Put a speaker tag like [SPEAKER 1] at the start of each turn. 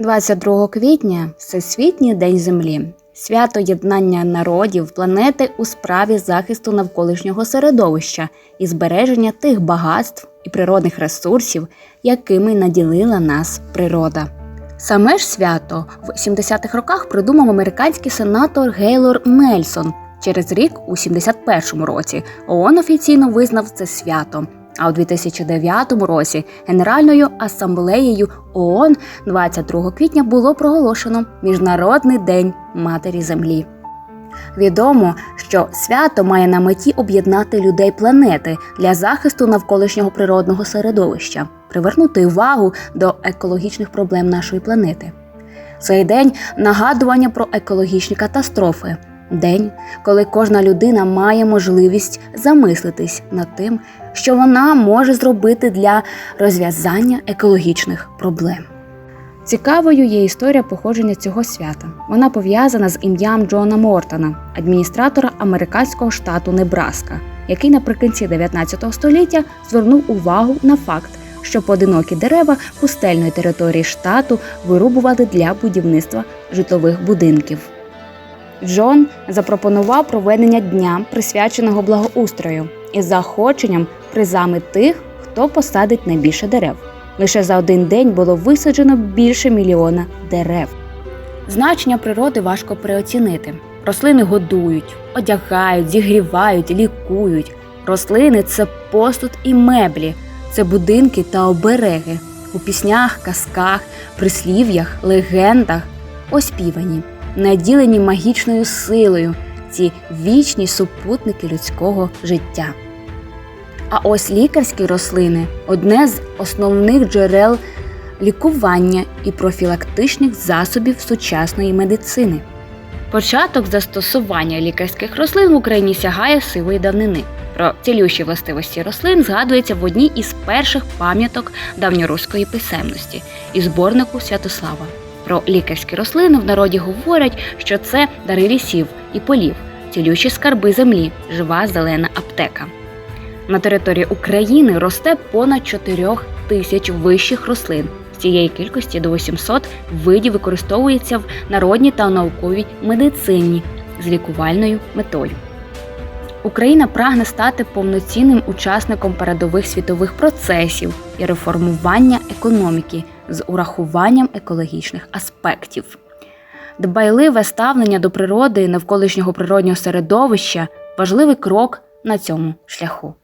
[SPEAKER 1] 22 квітня Всесвітній день Землі. Свято єднання народів планети у справі захисту навколишнього середовища і збереження тих багатств і природних ресурсів, якими наділила нас природа. Саме ж свято в 70-х роках придумав американський сенатор Гейлор Нельсон. Через рік, у 71-му році, ООН офіційно визнав це свято. А у 2009 році Генеральною асамблеєю ООН 22 квітня було проголошено Міжнародний день Матері Землі. Відомо, що свято має на меті об'єднати людей планети для захисту навколишнього природного середовища, привернути увагу до екологічних проблем нашої планети. Цей день нагадування про екологічні катастрофи, день, коли кожна людина має можливість замислитись над тим, що вона може зробити для розв'язання екологічних проблем. Цікавою є історія походження цього свята. Вона пов'язана з ім'ям Джона Мортона, адміністратора американського штату Небраска, який наприкінці 19 століття звернув увагу на факт, що поодинокі дерева пустельної території штату вирубували для будівництва житлових будинків. Джон запропонував проведення дня, присвяченого благоустрою, із заохоченням призами тих, хто посадить найбільше дерев. Лише за один день було висаджено більше мільйона дерев. Значення природи важко переоцінити. Рослини годують, одягають, зігрівають, лікують. Рослини це посуд і меблі, це будинки та обереги у піснях, казках, прислів'ях, легендах, оспівані, наділені магічною силою ці вічні супутники людського життя. А ось лікарські рослини одне з основних джерел лікування і профілактичних засобів сучасної медицини. Початок застосування лікарських рослин в Україні сягає сивої давнини. Про цілющі властивості рослин згадується в одній із перших пам'яток давньоруської писемності і зборнику Святослава. Про лікарські рослини в народі говорять, що це дари лісів і полів, цілющі скарби землі, жива зелена аптека. На території України росте понад 4 тисяч вищих рослин. З цієї кількості до 800 видів використовується в народній та науковій медицині з лікувальною метою. Україна прагне стати повноцінним учасником передових світових процесів і реформування економіки з урахуванням екологічних аспектів. Дбайливе ставлення до природи і навколишнього природнього середовища важливий крок на цьому шляху.